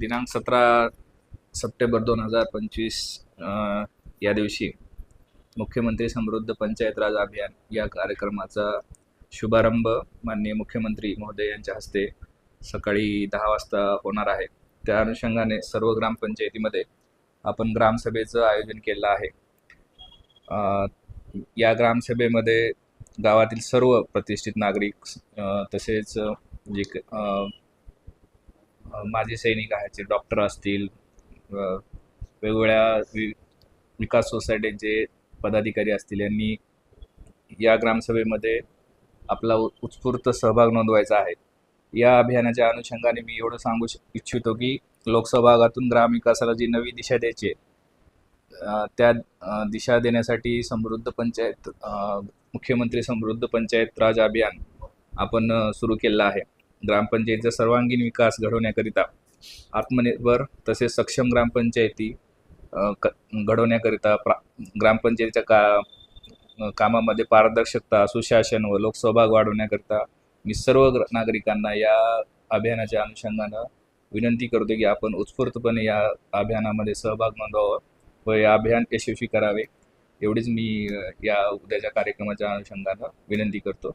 दिनांक सतरा सप्टेंबर दोन हजार पंचवीस या दिवशी मुख्यमंत्री समृद्ध पंचायत राज अभियान या कार्यक्रमाचा शुभारंभ माननीय मुख्यमंत्री महोदय यांच्या हस्ते सकाळी दहा वाजता होणार आहे. त्या अनुषंगाने सर्व ग्रामपंचायतीमध्ये आपण ग्रामसभेचं आयोजन केलं आहे. या ग्रामसभेमध्ये गावातील सर्व प्रतिष्ठित नागरिक तसेच जे माझे सैनिक आहेत डॉक्टर असतील वेगवेगळ्या वि विकास सोसायटीचे पदाधिकारी असतील यांनी या ग्रामसभेमध्ये आपला उ- उत्स्फूर्त सहभाग नोंदवायचा आहे. या अभियानाच्या अनुषंगाने मी एवढं सांगू इच्छितो की लोकसहभागातून ग्रामविकासाला जी नवी दिशा द्यायची आहे, त्या दिशा देण्यासाठी समृद्ध पंचायत मुख्यमंत्री समृद्ध पंचायत राज अभियान आपण सुरू केलं आहे. ग्रामपंचायतीचा सर्वांगीण विकास घडवण्याकरिता आत्मनिर्भर तसेच सक्षम ग्रामपंचायती क घडवण्याकरिता प्रा ग्रामपंचायतीच्या का कामामध्ये पारदर्शकता सुशासन व लोकसहभाग वाढवण्याकरिता मी सर्व नागरिकांना या अभियानाच्या अनुषंगानं विनंती करतो की आपण उत्स्फूर्तपणे या अभियानामध्ये सहभाग नोंदवावा व या अभियान यशस्वी करावे एवढीच मी या उद्याच्या कार्यक्रमाच्या अनुषंगानं विनंती करतो.